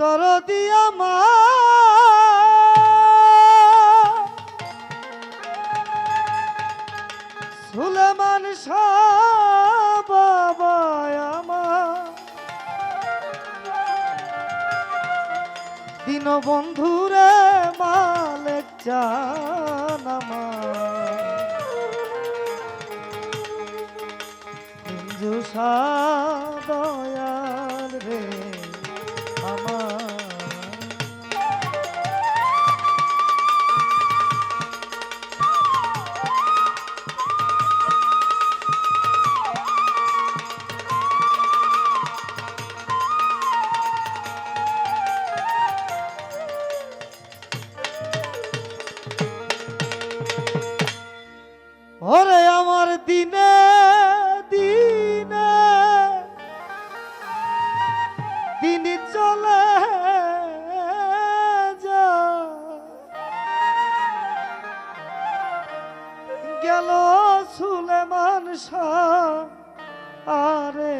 দরদি আমার। সুলেমান শাহ বাবা আমার। দীনবন্ধুরে মালেক চান আমার। দিনে দিনে। দিন চলে। গেল সুলেমান শাহ আরে।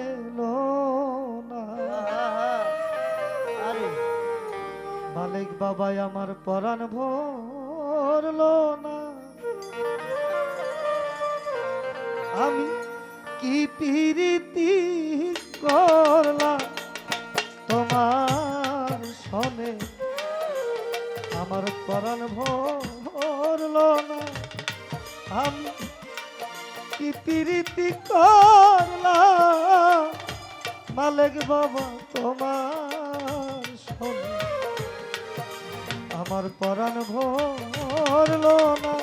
মালিক বাবাই আমার পরাণ ভরলো না। আমি কি পিরিতি করলাম? তোমার সনে আমার পরাণ ভরল না। আমি কি পিরিতি করলাম? মালিক বাবা, তোমার সনে আমার পরাণ ভরল না।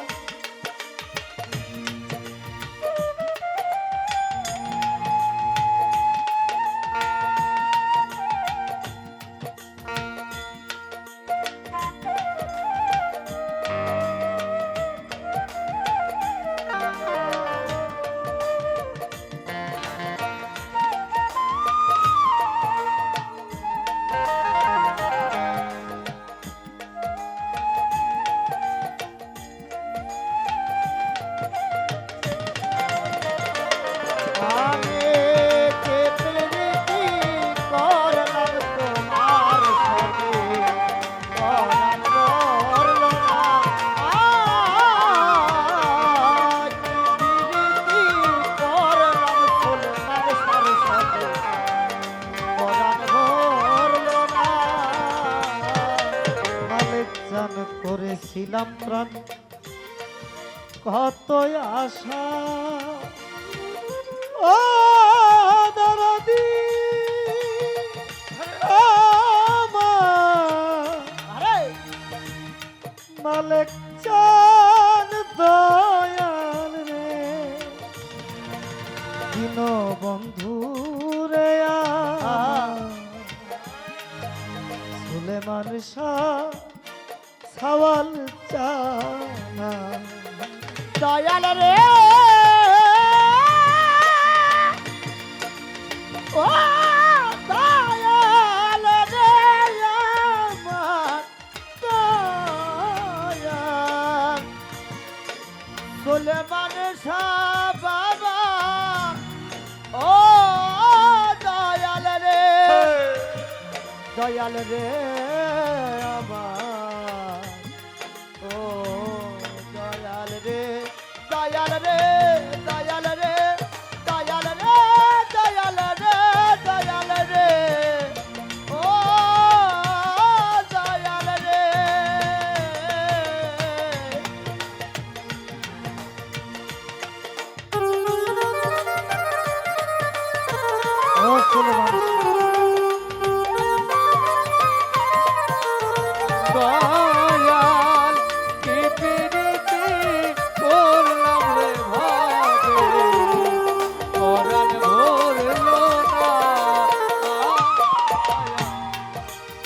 কত আশা। ও দরদি মালিক চান দয়াল রে। দিন বন্ধু রে সুলেমান শাহ সওয়াল চানা। দয়াল রে। ও দয়াল রে সুলেমান শাহ বাবা ও দয়াল রে। দয়াল রে আমার। দয়াল কি করলাম রে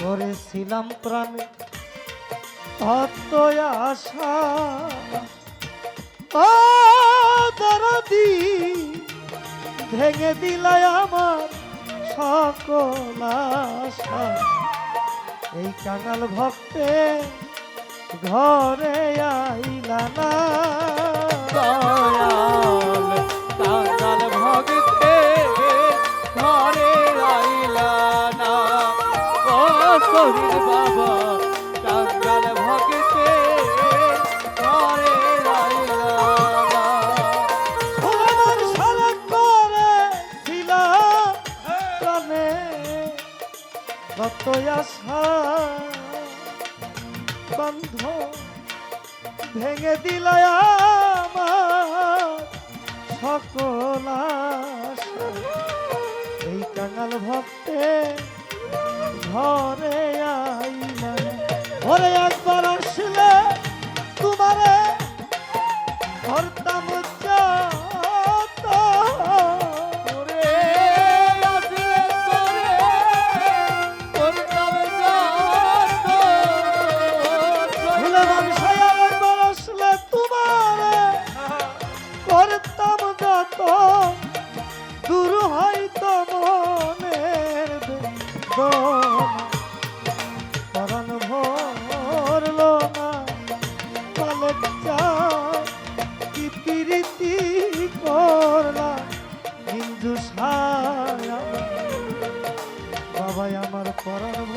করেছিলাম প্রাণ কত আশা ও দরদি ভেঙে দিলায় আমার সকল আশা। এই কাঙাল ভক্তে ঘরে আইলা না। কাঙাল ভক্তে ঘরে আইলা না। বাবা। দিল আমার সকল এই কাঙাল ভক্তে ঘরে আইলা ঘরে আস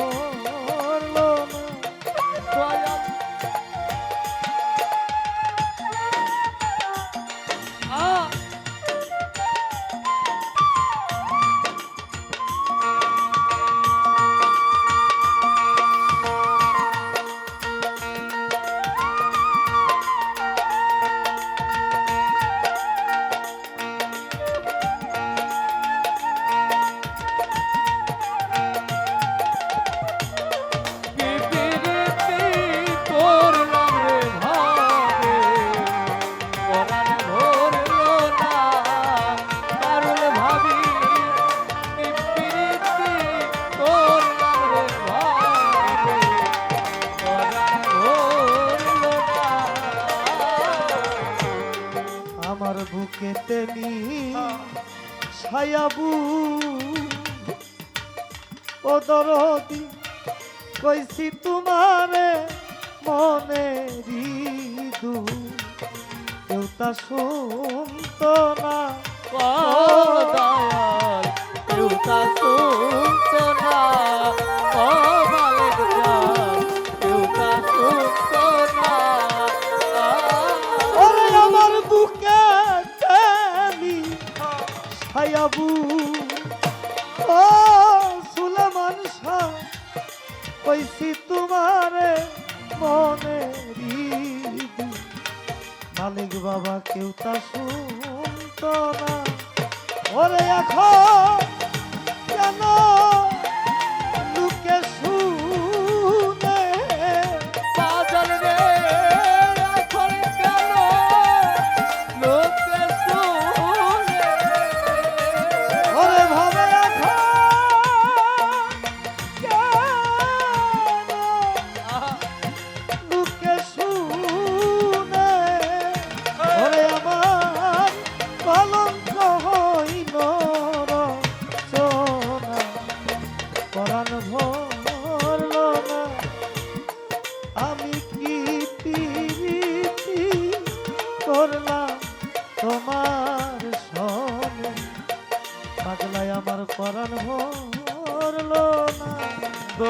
ও আমার বুকে নি ছায়াবু ও দরদি, কইছি তোমারে মনে দিদু কেউ তা শুনত না। দয়াল, কেউ তা শুনত না। ওরে এখন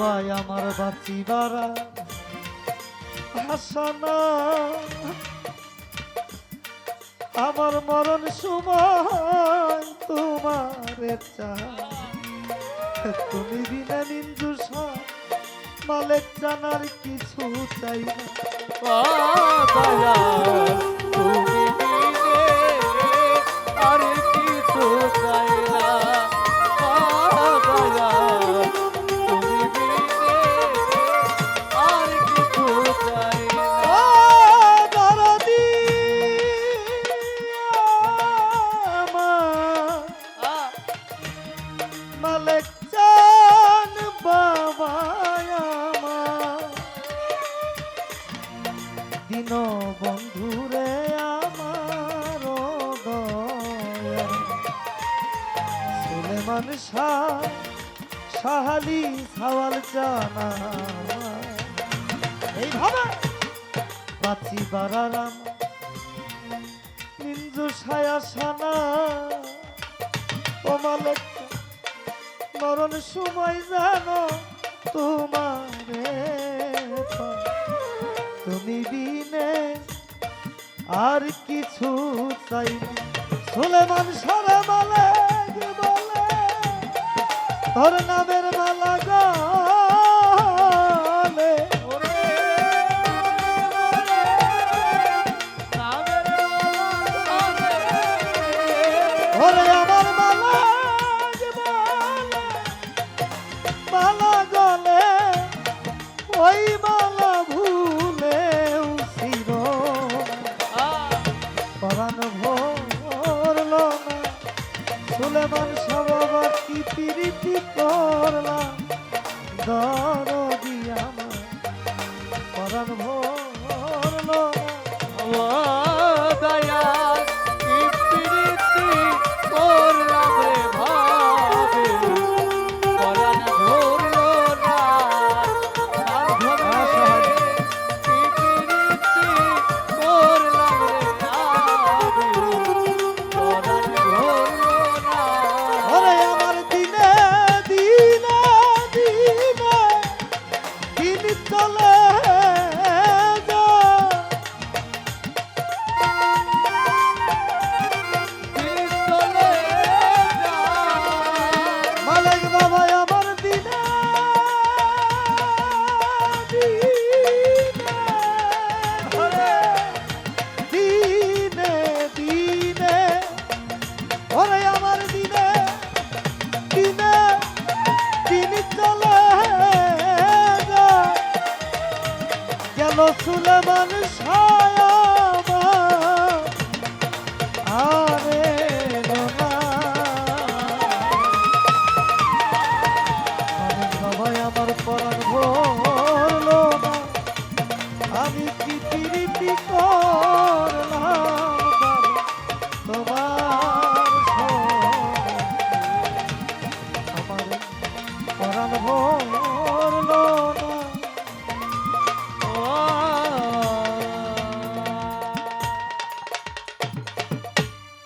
সবাই আমার বাচ্চি বাঁচিবারা হাসানা আমার মরণ সময় তোমার তুমি বিনা নিন্দু মালেক জানার কিছু চাই না। সারারাম নিঞ্জু ছায়া সানা। ও মালক মরণ সময় জানো তোমার তুমি বিনে আর কিছু চাই সুলেমান সারা মালে বলে, ধর নামের Oh.